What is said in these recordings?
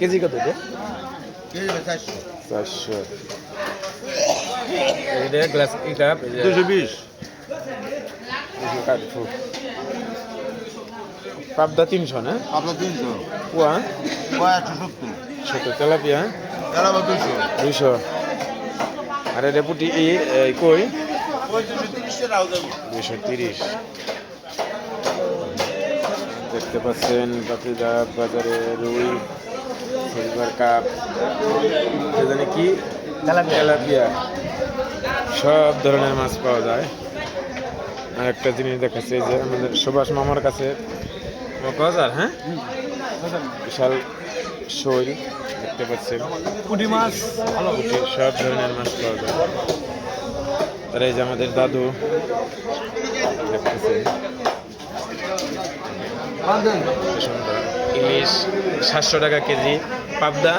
KG কত চারশো চারশো। এটা গ্লাস কি কাপ দুশো বিশ। পাবদা তিনশো না? তিনশো। পোয়া? কয় একশো সত্তর। ছোট তেলাপিয়া? দুশো দুইশো। আর এটা পুটি ই এই কই? দুইশো তিরিশ। দেখতে পাচ্ছেন বাতিদা বাজারে রুই সিলভার কাপ জানি কি? তেলাপিয়া। সব ধরনের মাছ পাওয়া যায়। আর একটা জিনিস দেখাচ্ছে যে আমাদের সুভাষ মামার কাছে গজার হ্যাঁ? বিশাল শৈল দেখতে পাচ্ছেন। পুঁটি মাছ। পুঁটি, সব ধরনের মাছ পাওয়া যায়। আর এই যে আমাদের দাদু দেখতেছেন। ইলিশ সাতশো টাকা কেজি পাবদা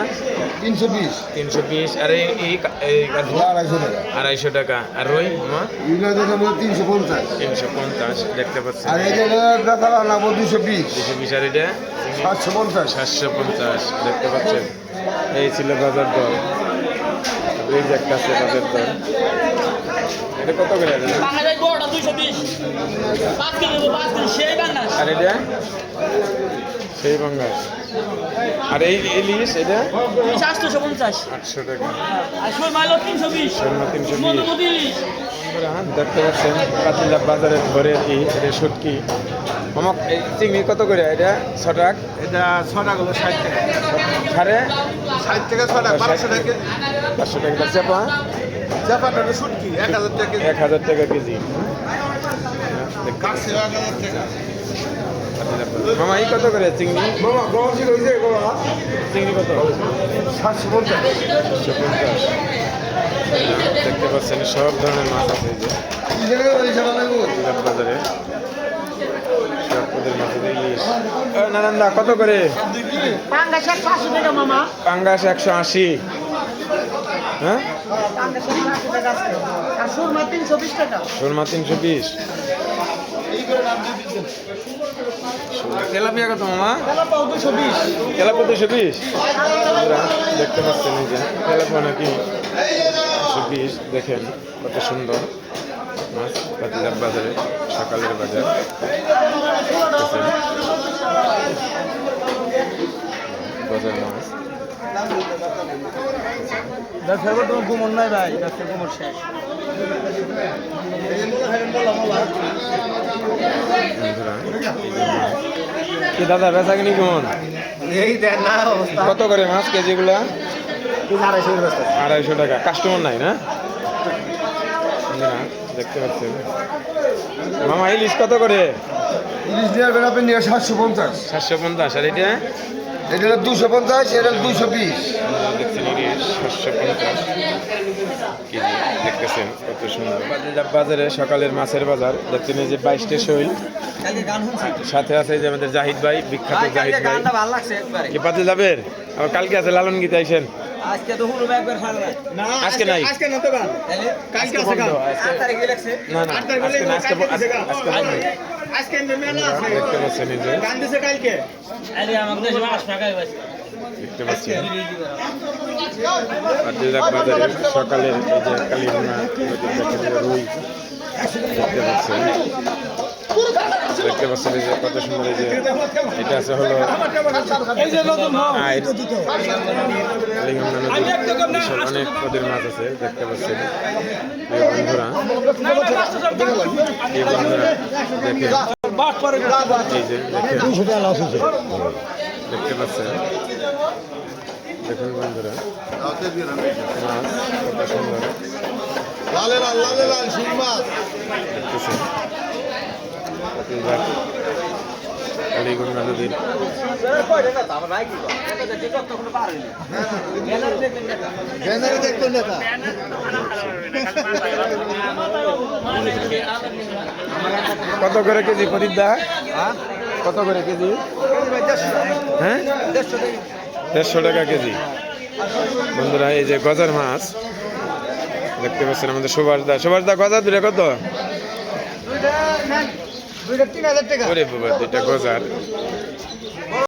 তিনশো পিস তিনশো পিস আর এই আড়াইশো টাকা। আড়াইশো টাকা। আর রুই মা? তিনশো পঞ্চাশ। তিনশো পঞ্চাশ দেখতে পাচ্ছেন। আর দুশো বিশ। দুশো বিশ আর এটা? সাতশো পঞ্চাশ। সাতশো পঞ্চাশ দেখতে পাচ্ছেন। এই ছিল বাজার দর। এই যে একটা আছে বাজার দর। এটা কত করে? আর এটা সেই বাঙ্গাল আর এই ইলিশ এটা? সাতশো পঞ্চাশ। আটশো টাকা। তিনশো বিশ। তিনশো বিশ। দেখতে পাচ্ছেন পাতিলা বাজারের ঘরে এই এটা শুটকি মামা এই চিংড়ি কত করে? এটা ছটাক এটা ছটা গুলো ষাট টাকা। সাড়ে? ষাট টাকা ছটা বারোশো টাকা পাঁচশো টাকা চেপা? চাপাটা শুটকি এক হাজার টাকা এক হাজার টাকা কেজি। মামা এই কত করে চিংড়ি? ওই চিংড়ি কত? সাতশো পঞ্চাশ। একশো পঞ্চাশ দেখতে পাচ্ছেন সব ধরনের মাছ আছে যে। বাজারে। কত করে? পাঙ্গাস একশো আশি মামা। হ্যাঁ? সুরমা তিনশো বিশ। টাকা শোলমা তিনশো বিশ তেলাপিয়া কত মামা? তেলাপাও দুশো বিশ। তেলাপিয়া দুশো বিশ? দেখতে পাচ্ছেন এই যে তেলাপিয়া নাকি দুশো বিশ। দেখেন কত সুন্দর। মাছ বাজারে সকালের বাজার। বাজার মাছ। ব্যবসা করতে তোমার গুমন নাই ভাই ব্যবসা গুমন শেষ কি দাদা বেচা কিনি কেমন? এই দেন না অবস্থা। কত করে মাছ কেজিগুলা আড়াইশো আড়াইশো টাকা। কাস্টমার নাই না? দেখতে পাচ্ছেন মামা ইলিশ কত করে? ইলিশ নেওয়ার বেলা নিয়ে সাতশো পঞ্চাশ। সাতশো পঞ্চাশ। আর এটা? এটা দুশো পঞ্চাশ এটা দুশো বিশ। দেখতেছেন কত সুন্দর বাজারে সকালের মাছের বাজার দেখছেন এই যে বাইশটে শৈল। সাথে আছে যে আমাদের জাহিদ ভাই বিখ্যাত জাহিদ ভাই। কি পাতে যাবের? আবার কালকে আছে লালন গীতা আইসেন। আজকে তো হুরুম একবার ভালো নাই। আজকে নাই। আজকে না তো গান আজকে বন্ধ আজকে আট তারিখে লাগছে না না আজকে না আজকে আজকে আজকে বন্ধ। আজকে মেলা দেখতে পাচ্ছেন এই যে। গান দিছে কালকে। আরে আমাকে দেশে মাস টাকাই বাঁচছে দেখতে পাচ্ছেন পাতিলাপ বাজারে সকালের এই যে দেখেন রুই দেখতে পাচ্ছেন। দেখতে পাচ্ছেন এই যে কত সুন্দর এই যে এটা আছে হলো নদীর অনেক পদের মাছ আছে দেখতে পাচ্ছেন। এই বন্ধুরা এই বন্ধুরা দেখেন। এই যে দেখেন। দেখতে পাচ্ছেন। দেখুন বন্ধুরা মাছ কত সুন্দর। লালে লাল লালে লাল কত করে কেজি প্রদীপ দা? কত করে কেজি? হ্যাঁ? দেড়শো টাকা কেজি। বন্ধুরা, এই যে গজার মাছ, দেখতে পাচ্ছেন আমাদের সুভাষ দা। সুভাষ দা, গজা দূরে কত? দুইটা তিন হাজার টাকা। দুইটা গজার।